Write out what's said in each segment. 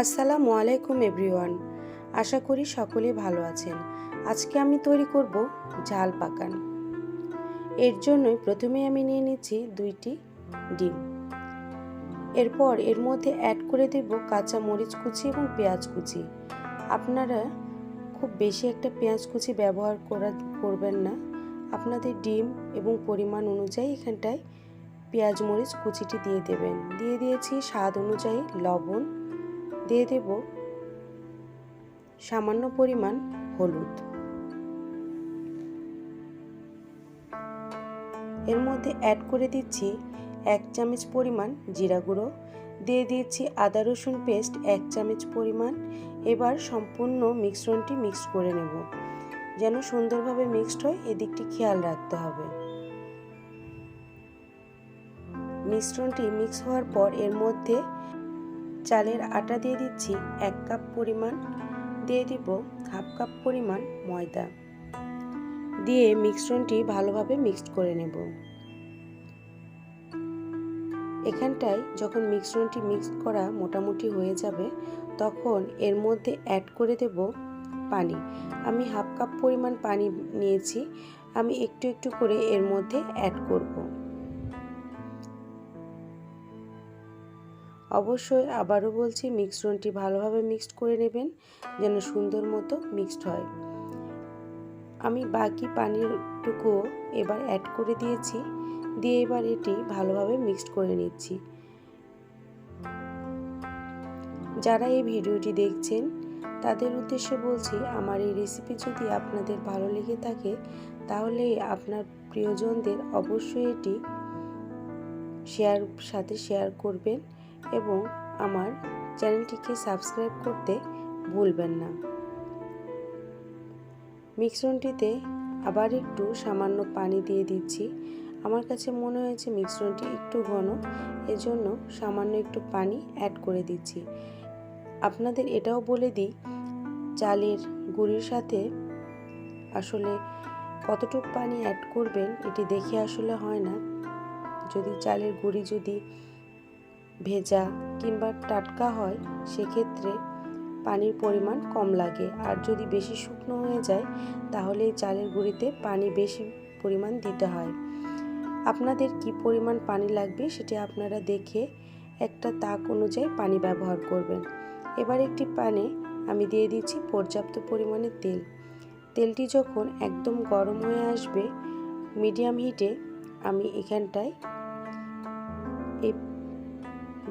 আসসালামু আলাইকুম, এভরিওয়ান। আশা করি সকলে ভালো আছেন। আজকে আমি তৈরি করব ঝাল পাকান। এর জন্যই প্রথমে আমি নিয়ে নিচ্ছি দুইটি ডিম। এরপর এর মধ্যে অ্যাড করে দেব কাঁচা মরিচ কুচি এবং পেঁয়াজ কুচি। আপনারা খুব বেশি একটা পেঁয়াজ কুচি ব্যবহার করা, করবেন না। আপনাদের ডিম এবং পরিমাণ অনুযায়ী এখানটায় পেঁয়াজ মরিচ কুচিটি দিয়ে দেবেন। দিয়ে দিয়েছি স্বাদ অনুযায়ী লবণ। দিয়ে দেব সামান্য পরিমাণ হলুদ। এর মধ্যে অ্যাড করে দিচ্ছি এক চামচ পরিমাণ জিরা গুঁড়ো, দিয়ে দিয়েছি আদা রসুন পেস্ট এক চামচ পরিমাণ। এবার সম্পূর্ণ মিশ্রণটি মিক্স করে নেব, যেন সুন্দরভাবে মিক্সড হয়, এদিকটি খেয়াল রাখতে হবে। মিশ্রণটি মিক্স হওয়ার পর এর মধ্যে চালের আটা দিয়ে দিচ্ছি এক কাপ পরিমাণ। দিয়ে দিব হাফ কাপ পরিমাণ ময়দা। দিয়ে মিশ্রণটি ভালোভাবে মিক্সড করে নেব। এখানটায় যখন মিশ্রণটি মিক্স করা মোটামুটি হয়ে যাবে, তখন এর মধ্যে অ্যাড করে দেব পানি। আমি হাফ কাপ পরিমাণ পানি নিয়েছি। আমি একটু একটু করে এর মধ্যে অ্যাড করব। অবশ্যই আবারও বলছি মিশ্রণটি ভালোভাবে মিক্সড করে নেবেন, যেন সুন্দর মতো মিক্সড হয়। আমি বাকি পানিরটুকু এবার অ্যাড করে দিয়েছি, দিয়ে এবার এটি ভালোভাবে মিক্সড করে নিচ্ছি। যারা এই ভিডিওটি দেখছেন, তাদের উদ্দেশ্যে বলছি, আমার এই রেসিপি যদি আপনাদের ভালো লেগে থাকে, তাহলে আপনার প্রিয়জনদের অবশ্যই এটি শেয়ার সাথে শেয়ার করবেন। এবং আমার চ্যানেলটিকে সাবস্ক্রাইব করতে ভুলবেন না। মিশ্রণটিতে আবার একটু সামান্য পানি দিয়ে দিচ্ছি। আমার কাছে মনে হয়েছে মিশ্রণটি একটু ঘন, এজন্য সামান্য একটু পানি অ্যাড করে দিচ্ছি। আপনাদের এটাও বলে দিই, চালের গুঁড়ির সাথে আসলে কতটুক পানি অ্যাড করবেন, এটি দেখে আসলে হয় না। যদি চালের গুঁড়ি যদি ভেজা কিংবা টাটকা হয়, সেক্ষেত্রে পানির পরিমাণ কম লাগে। আর যদি বেশি শুকনো হয়ে যায়, তাহলে চালের গুঁড়িতে পানি বেশি পরিমাণ দিতে হয়। আপনাদের কি পরিমাণ পানি লাগবে সেটি আপনারা দেখে একটা তাক অনুযায়ী পানি ব্যবহার করবেন। এবার একটি পানে আমি দিয়ে দিচ্ছি পর্যাপ্ত পরিমাণে তেল। তেলটি যখন একদম গরম হয়ে আসবে, মিডিয়াম হিটে আমি এখানটায় এই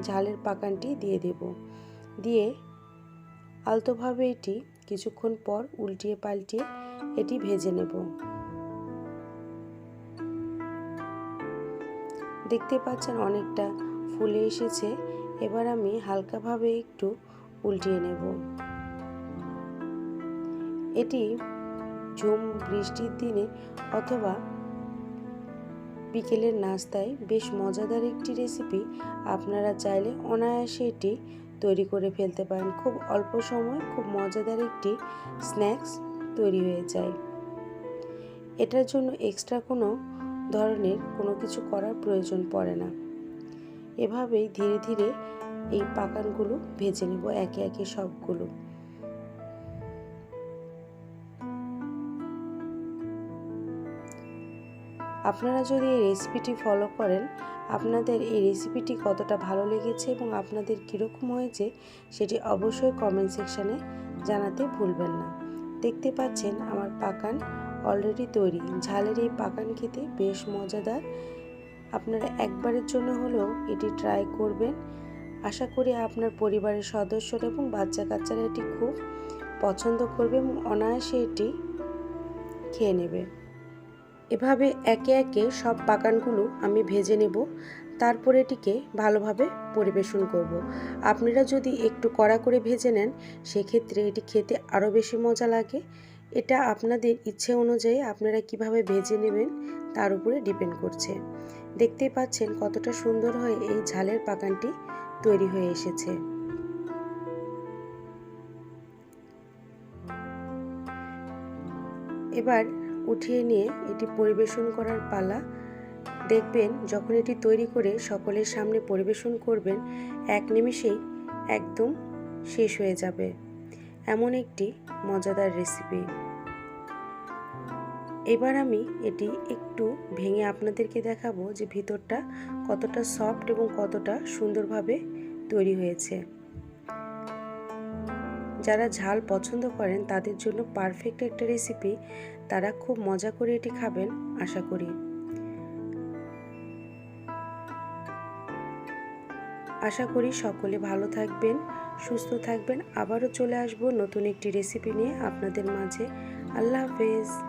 ঝালের পাকানটি দিয়ে দেব। দিয়ে আলতোভাবে এটি কিছুক্ষণ পর উল্টিয়ে পাল্টিয়ে এটি ভেজে নেব। দেখতে পাচ্ছেন অনেকটা ফুলে এসেছে। এবার আমি হালকাভাবে একটু উল্টিয়ে নেব। এটি ঝুম বৃষ্টির দিনে অথবা বিকেলের নাস্তায় বেশ মজাদার একটি রেসিপি আপনারা চাইলে অনায়াসে এটি তৈরি করে ফেলতে পারেন। খুব অল্প সময় খুব মজাদার একটি স্ন্যাক্স তৈরি হয়ে যায়। এটার জন্য এক্সট্রা কোনো ধরনের কোনো কিছু করার প্রয়োজন পড়ে না। এভাবেই ধীরে ধীরে এই পাকানগুলো ভেজে নেব একে একে সবগুলো। আপনারা যদি এই রেসিপিটি ফলো করেন, আপনাদের এই রেসিপিটি কতটা ভালো লেগেছে এবং আপনাদের কীরকম হয়েছে সেটি অবশ্যই কমেন্ট সেকশানে জানাতে ভুলবেন না। দেখতে পাচ্ছেন আমার পাকান অলরেডি তৈরি। ঝালের এই পাকান খেতে বেশ মজাদার। আপনারা একবারের জন্য হলেও এটি ট্রাই করবেন। আশা করি আপনার পরিবারের সদস্যরা এবং বাচ্চা কাচ্চারা এটি খুব পছন্দ করবে এবং অনায়াসে এটি খেয়ে নেবে। এভাবে একে একে সব বাগানগুলো আমি ভেজে নেব। তারপর এটিকে ভালোভাবে পরিবেশন করব। আপনারা যদি একটু কড়া করে ভেজে নেন, সেক্ষেত্রে এটি খেতে আরও বেশি মজা লাগে। এটা আপনাদের ইচ্ছে অনুযায়ী আপনারা কীভাবে ভেজে নেবেন, তার উপরে ডিপেন্ড করছে। দেখতেই পাচ্ছেন কতটা সুন্দর হয়ে এই ঝালের বাগানটি তৈরি হয়ে এসেছে। এবার উঠিয়ে নিয়ে এটি পরিবেশন করার পালা। দেখবেন, যখন এটি তৈরি করে সকলের সামনে পরিবেশন করবেন, এক নিমিষেই একদম শেষ হয়ে যাবে। এমন একটি মজাদার রেসিপি এবার আমি এটি একটু ভেঙে আপনাদেরকে দেখাবো যে ভিতরটা কতটা সফট এবং কতটা সুন্দরভাবে তৈরি হয়েছে। যারা ঝাল পছন্দ করেন তাদের জন্য পারফেক্ট একটা রেসিপি তারা খুব মজা করে এটি খাবেন, আশা করি। আশা করি সকলে ভালো থাকবেন, সুস্থ থাকবেন। আবারও চলে আসব নতুন একটি রেসিপি নিয়ে আপনাদের মাঝে। আল্লাহ হাফেজ।